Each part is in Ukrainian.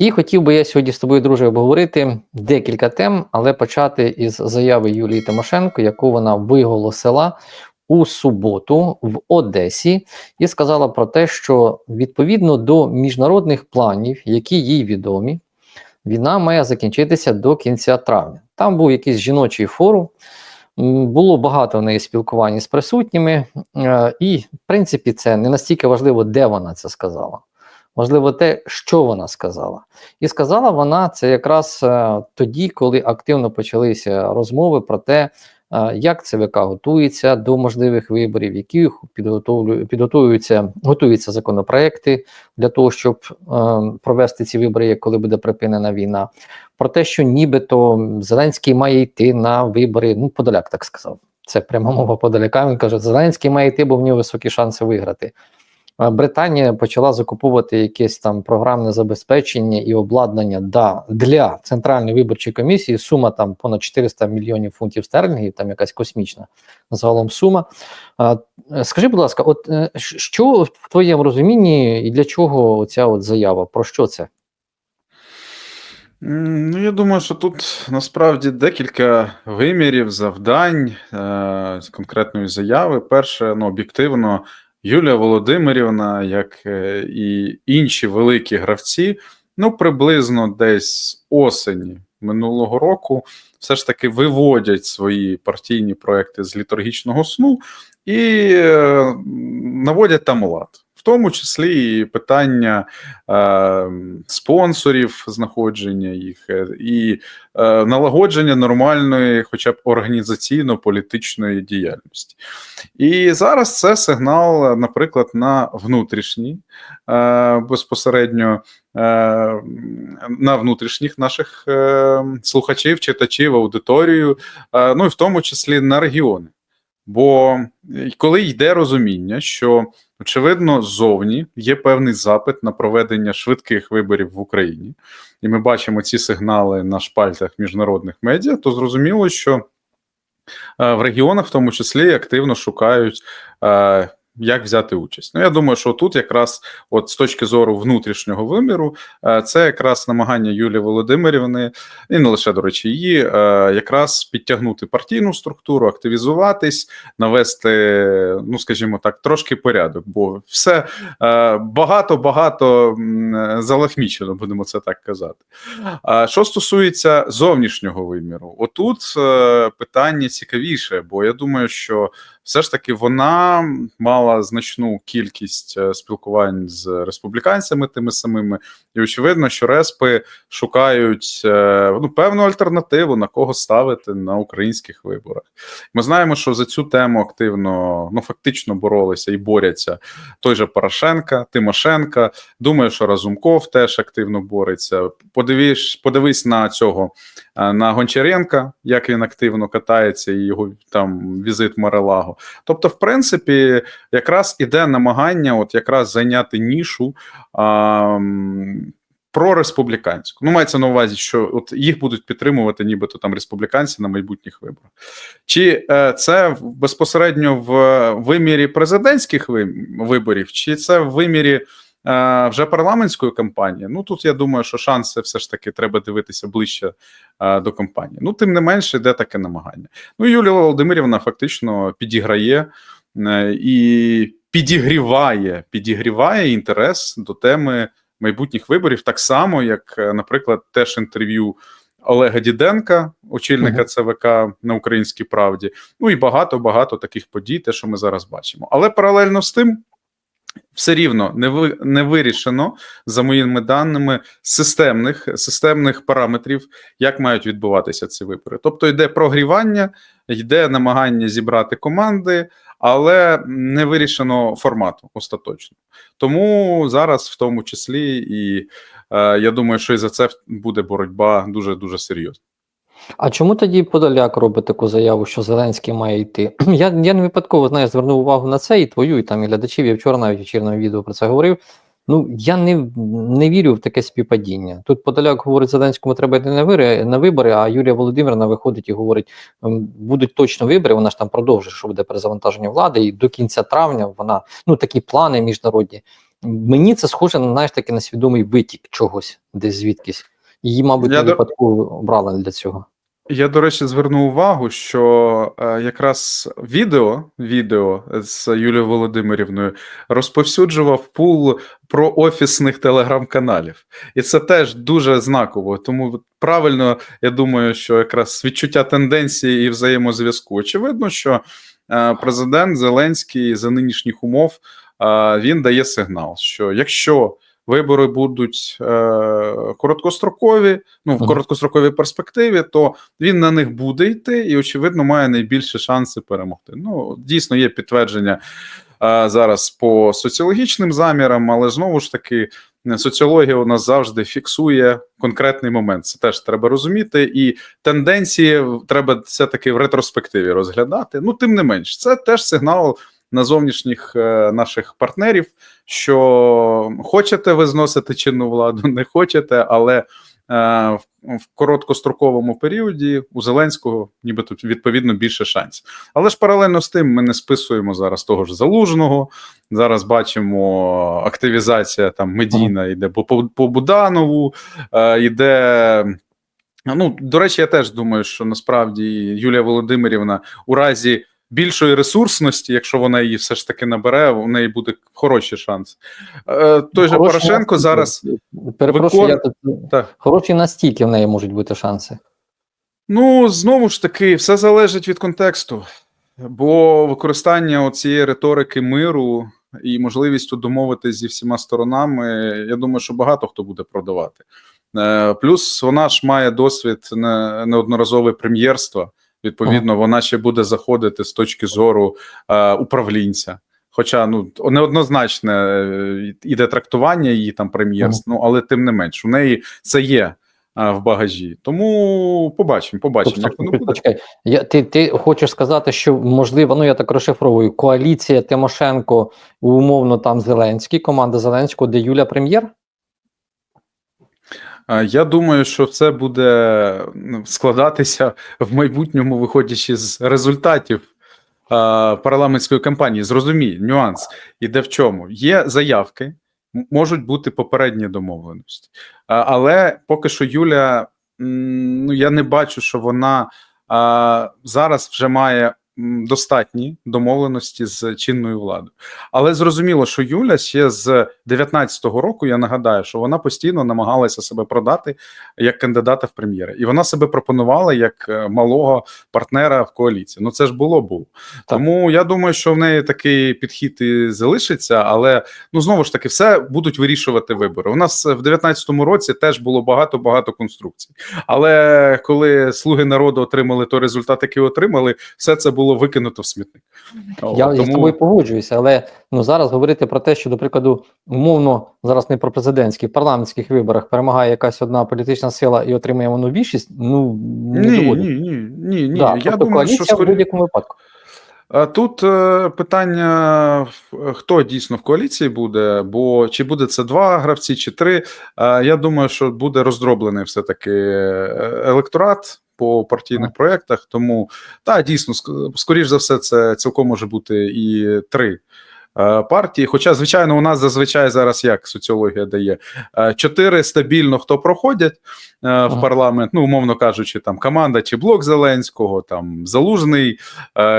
І хотів би я сьогодні з тобою, друже, обговорити декілька тем, але почати із заяви Юлії Тимошенко, яку вона виголосила у суботу в Одесі, і сказала про те, що відповідно до міжнародних планів, які їй відомі, війна має закінчитися до кінця травня. Там був якийсь жіночий форум. Було багато в неї спілкування з присутніми, е, і в принципі це не настільки важливо, де вона це сказала. Важливо те, що вона сказала. І сказала вона це якраз е, тоді, коли активно почалися розмови про те, е, як ЦВК готується до можливих виборів, які підготуються, готуються законопроекти для того, щоб е, провести ці вибори, коли буде припинена війна. Про те, що нібито Зеленський має йти на вибори. Ну, Подоляк так сказав. Це пряма мова Подоляка. Він каже, Зеленський має йти, бо в нього високі шанси виграти. Британія почала закуповувати якесь там програмне забезпечення і обладнання да, для центральної виборчої комісії. Сума там понад 400 мільйонів фунтів стерлінгів, там якась космічна загалом сума. Е, скажи, будь ласка, от е, що в твоєму розумінні і для чого ця от заява? Про що це? Ну, я думаю, що тут насправді декілька вимірів, завдань е, конкретної заяви. Перше, ну, об'єктивно, Юлія Володимирівна, як е, і інші великі гравці, ну, приблизно десь осені минулого року, все ж таки виводять свої партійні проекти з літургічного сну і е, наводять там лад. В тому числі і питання е, спонсорів знаходження їх, е, і е, налагодження нормальної, хоча б організаційно-політичної діяльності. І зараз це сигнал, наприклад, на внутрішній е, безпосередньо е, на внутрішніх наших е, слухачів, читачів, аудиторію, ну і в тому числі на регіони. Бо е, коли йде розуміння, що очевидно ззовні є певний запит на проведення швидких виборів в Україні, і ми бачимо ці сигнали на шпальтах міжнародних медіа, то зрозуміло, що е, в регіонах, в тому числі, активно шукають. Е, Як взяти участь? Ну, я думаю, що тут якраз, от з точки зору внутрішнього виміру, е, це якраз намагання Юлії Володимирівни, і не лише до речі, її е, якраз підтягнути партійну структуру, активізуватись, навести, ну скажімо так, трошки порядок, бо все багато багато залахмічено, будемо це так казати. А що стосується зовнішнього виміру, отут е, питання цікавіше, бо я думаю, що все ж таки вона мала значну кількість е, спілкувань з республіканцями тими самими, і очевидно, що респи шукають е, ну, певну альтернативу на кого ставити на українських виборах. Ми знаємо, що за цю тему активно ну фактично боролися і борються той же Порошенка, Тимошенка. Думаю, що Разумков теж активно бореться. Подивись, подивись на цього е, на Гончаренка, як він активно катається, і його там візит в Марелаго. Тобто, в принципі, якраз іде намагання, от якраз зайняти нішу. А, Прореспубліканську. Ну, мається на увазі, що от їх будуть підтримувати, нібито там республіканці на майбутніх виборах. Чи е, це безпосередньо в вимірі президентських виборів, чи це в вимірі вже парламентської кампанії? Ну тут я думаю, що шанси все ж таки треба дивитися ближче е, до кампанії. Ну, тим не менше, йде таке намагання. Ну, Юлія Володимирівна фактично підіграє е, і підігріває, підігріває інтерес до теми майбутніх виборів, так само, як, е, наприклад, теж інтерв'ю Олега Діденка, очільника ЦВК на Українській правді. Ну і багато багато таких подій, те, що ми зараз бачимо. Але паралельно з тим. Все рівно не ви не вирішено за моїми даними системних системних параметрів, як мають відбуватися ці вибори. Тобто йде прогрівання, йде намагання зібрати команди, але не вирішено формату остаточно. Тому зараз, в тому числі, і е, я думаю, що і за це буде боротьба дуже дуже серйозна. А чому тоді Подоляк робить таку заяву, що Зеленський має йти? Я, я не випадково знаєш, звернув увагу на це і твою, і там і глядачів. Я вчора навіть в вечірньому відео про це говорив. Ну я не, не вірю в таке співпадіння. Тут Подоляк говорить Зеленському, треба йти на вибори, на вибори, а Юлія Володимирівна виходить і говорить: будуть точно вибори. Вона ж там продовжує, що буде перезавантаження влади, і до кінця травня вона ну такі плани міжнародні. Мені це схоже на знаєш таки на свідомий витік чогось, десь звідкись. Її, мабуть, Я не випадково обрали для цього. Я, до речі, звернув увагу, що е, якраз відео, відео з Юлією Володимирівною розповсюджував пул проофісних телеграм-каналів. І це теж дуже знаково. Тому правильно, я думаю, що якраз відчуття тенденції і взаємозв'язку. Очевидно, що е, президент Зеленський за нинішніх умов е, він дає сигнал, що якщо вибори будуть е, короткострокові, ну в короткостроковій перспективі, то він на них буде йти і, очевидно, має найбільші шанси перемогти. Ну, дійсно, є підтвердження е, зараз по соціологічним замірам, але знову ж таки. Соціологія у нас завжди фіксує конкретний момент. Це теж треба розуміти, і тенденції треба все-таки в ретроспективі розглядати. Ну, тим не менш, це теж сигнал на зовнішніх е, наших партнерів, що хочете ви зносити чинну владу, не хочете, але е, в, короткостроковому періоді у Зеленського ніби тут відповідно більше шансів. Але ж паралельно з тим ми не списуємо зараз того ж залужного. Зараз бачимо активізація там медійна йде по, по, по Буданову, е, йде. Ну, до речі, я теж думаю, що насправді Юлія Володимирівна у разі більшої ресурсності, якщо вона її все ж таки набере, у неї буде хороший шанс. Е, той же Хороші Порошенко настільки- зараз. Перепрошую, викон- я тут Так. хороші настільки в неї можуть бути шанси. Ну, знову ж таки, все залежить від контексту, бо використання цієї риторики миру і можливістю домовитись зі всіма сторонами, я думаю, що багато хто буде продавати. Е, Плюс вона ж має досвід не- неодноразове прем'єрства. Відповідно, вона ще буде заходити з точки зору е, управлінця. Хоча ну неоднозначне е, іде трактування її там прем'єрств, ну але тим не менш, у неї це є а, в багажі. Тому побачимо, побачимо, як воно буде. Почекай, я, ти, ти хочеш сказати, що можливо, ну я так розшифровую, коаліція Тимошенко, умовно там Зеленський, команда Зеленського, де Юля прем'єр? Я думаю, що це буде ну, складатися в майбутньому, виходячи з результатів парламентської кампанії. Зрозумій, нюанс іде в чому? Є заявки, можуть бути попередні домовленості, але поки що Юля, ну я не бачу, що вона зараз вже має достатні домовленості з чинною владою. Але зрозуміло, що Юля ще з 19-го року, я нагадаю, що вона постійно намагалася себе продати як кандидата в прем'єри, і вона себе пропонувала як е, малого партнера в коаліції. Ну це ж було було. Тому я думаю, що в неї такий підхід і залишиться, але ну знову ж таки, все будуть вирішувати вибори. У нас в 19-му році теж було багато багато конструкцій. Але коли слуги народу отримали той результат, який отримали, все це було викинуто в смітник. Я з тобою погоджуюся, але ну зараз говорити про те, що, до прикладу, умовно зараз не про президентські, парламентських виборах перемагає якась одна політична сила і отримує воно більшість. Ну не ні, доводить. ні, ні, ні, ні. Да, я тобто думаю, що в будь-якому випадку. Тут е, питання, хто дійсно в коаліції буде, бо чи буде це два гравці, чи три. Е, Я думаю, що буде роздроблений все-таки е, електорат по партійних проєктах. Тому так, дійсно, ск- скоріш за все, це цілком може бути і три. Е, Партії, хоча, звичайно, у нас зазвичай зараз як соціологія дає е, чотири стабільно хто проходять е, в Ага. парламент, ну умовно кажучи, там команда чи блок Зеленського, там залужний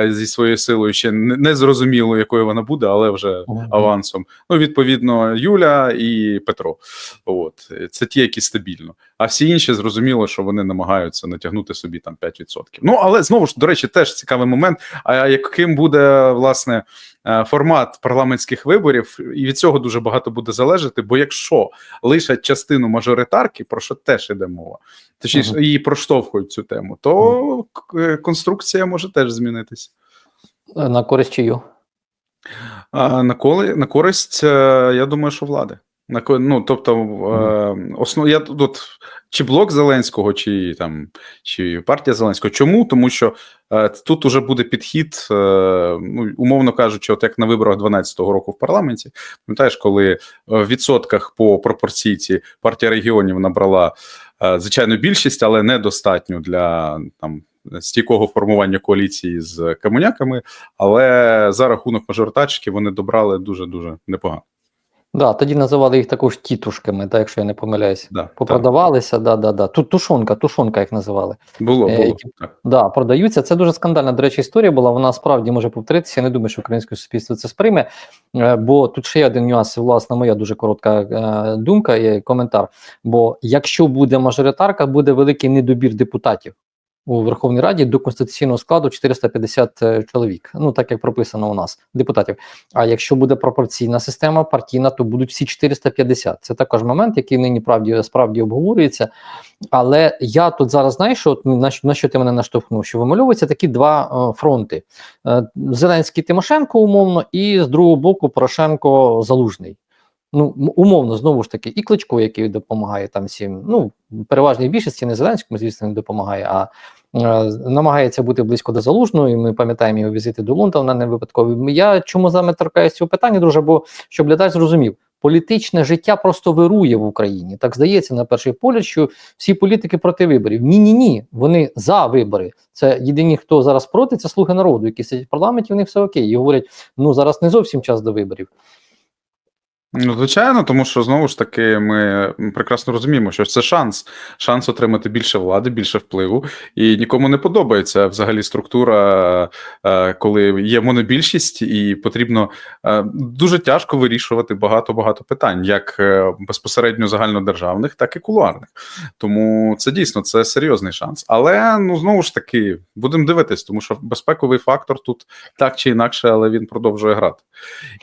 зі своєю силою ще не, зрозуміло, якою вона буде, але вже Ага. авансом. Ну, відповідно, Юля і Петро. От це ті, які стабільно. А всі інші зрозуміло, що вони намагаються натягнути собі там 5%. Ну але знову ж до речі, теж цікавий момент. А яким буде власне формат парламентських виборів, і від цього дуже багато буде залежати. Бо якщо лишать частину мажоритарки, про що теж іде мова, точніше її проштовхують цю тему, то конструкція може теж змінитися. Е, На користь чию? А на коли на користь, е, я думаю, що влади. На ну, тобто, е, основ, я тут чи блок Зеленського, чи там чи партія Зеленського. Чому? Тому що е, тут уже буде підхід, е, ну умовно кажучи, от як на виборах 12-го року в парламенті. Пам'ятаєш, коли е, в відсотках по пропорційці партія регіонів набрала е, звичайно більшість, але недостатньо для там. Стійкого формування коаліції з комуняками, але за рахунок мажоритарщиків вони добрали дуже дуже непогано. Да, тоді називали їх також тітушками, так, якщо я не помиляюсь. Да, так. Попродавалися, да, да, да. Тут тушонка, тушонка їх називали. Було, Е, було. які- Так. Да, продаються. Це дуже скандальна, до речі, історія була. Вона справді може повторитися. Я не думаю, що українське суспільство це сприйме. Е, Бо тут ще є один нюанс, власне, моя дуже коротка е, думка і коментар. Бо якщо буде мажоритарка, буде великий недобір депутатів. У Верховній Раді до конституційного складу 450 е, чоловік. Ну так як прописано у нас депутатів. А якщо буде пропорційна система партійна, то будуть всі 450. Це також момент, який нині правді справді обговорюється. Але я тут зараз знаєш, що от на, що- на що ти мене наштовхнув? Що вимальовуються такі два е, фронти: е, Зеленський Тимошенко, умовно, і з другого боку Порошенко Залужний. Ну, умовно, знову ж таки, і Кличко, який допомагає там всім. Ну, переважній більшості не Зеленському, звісно, не допомагає, а е, намагається бути близько до залужного. І ми пам'ятаємо його візити до Лондона не випадкові. Я чому саме торкаюся цього питання, друже? Бо щоб глядач зрозумів, політичне життя просто вирує в Україні. Так здається, на перший погляд, що всі політики проти виборів. Ні, ні, ні. Вони за вибори. Це єдині, хто зараз проти, це слуги народу, які сидять в парламенті. Вони все окей. І говорять: ну зараз не зовсім час до виборів. Ну, звичайно, тому що знову ж таки ми прекрасно розуміємо, що це шанс. Шанс отримати більше влади, більше впливу. І нікому не подобається взагалі структура, е, коли є монобільшість, і потрібно е, дуже тяжко вирішувати багато-багато питань, як е, безпосередньо загальнодержавних, так і кулуарних. Тому це дійсно це серйозний шанс. Але ну знову ж таки будемо дивитись, тому що безпековий фактор тут так чи інакше, але він продовжує грати.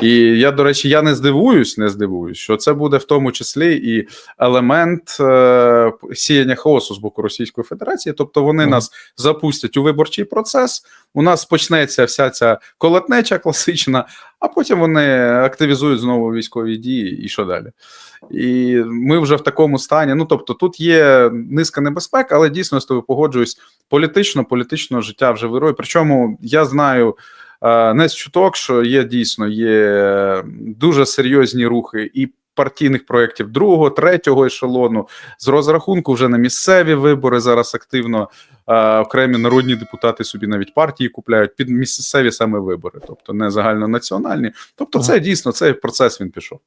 І я, до речі, я не здивуюсь, не здивуюсь, що це буде в тому числі і елемент е, сіяння хаосу з боку Російської Федерації. Тобто вони Мгм. нас запустять у виборчий процес. У нас почнеться вся ця колотнеча класична, а потім вони активізують знову військові дії, і що далі? І ми вже в такому стані. Ну тобто, тут є низка небезпек, але дійсно з тобою погоджуюсь. Політично, політичного життя вже вирує. Причому я знаю. Е, Не з чуток, що є дійсно є дуже серйозні рухи і партійних проєктів другого, третього ешелону з розрахунку вже на місцеві вибори зараз активно е, окремі народні депутати собі навіть партії купляють під місцеві саме вибори, тобто не загальнонаціональні. Тобто, це дійсно цей процес він пішов.